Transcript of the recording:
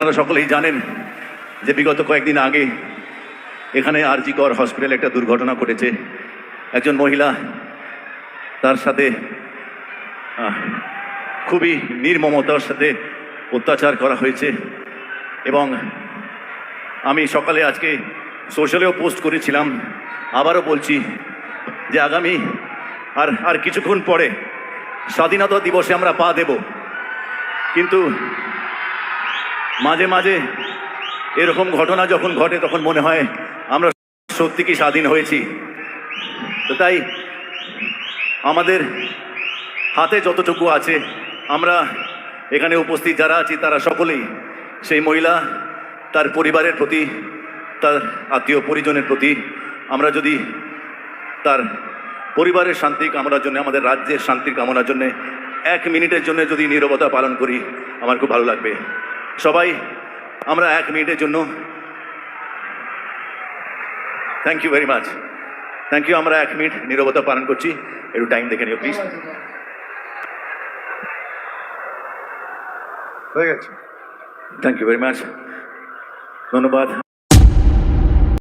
আপনারা সকলেই জানেন যে বিগত কয়েকদিন আগে এখানে আরজিকর হসপিটালে একটা দুর্ঘটনা ঘটেছে। একজন মহিলা তার সাথে খুবই নির্মমতার সাথে অত্যাচার করা হয়েছে এবং আমি সকালে আজকে সোশ্যালেও পোস্ট করেছিলাম, আবারও বলছি যে আগামী আর আর কিছুক্ষণ পরে স্বাধীনতা দিবসে আমরা পা দেব। কিন্তু মাঝে মাঝে এরকম ঘটনা যখন ঘটে, তখন মনে হয় আমরা সত্যি কি স্বাধীন হয়েছি। তো তাই আমাদের হাতে যতটুকু আছে, আমরা এখানে উপস্থিত যারা আছি, তারা সকলেই সেই মহিলা, তার পরিবারের প্রতি, তার আত্মীয় পরিজনের প্রতি, আমরা যদি তার পরিবারের শান্তি কামনার জন্য, আমাদের রাজ্যের শান্তির কামনার জন্য, এক মিনিটের জন্য যদি নীরবতা পালন করি, আমার খুব ভালো লাগবে। সবাই, আমরা এক মিনিটের জন্য। Thank you very much thank you আমরা এক মিনিট নিরবতা পালন করছি। একটু টাইম দেখে নিও প্লিজ হয়ে গেছে। থ্যাংক ইউ ভেরি মাচ ধন্যবাদ।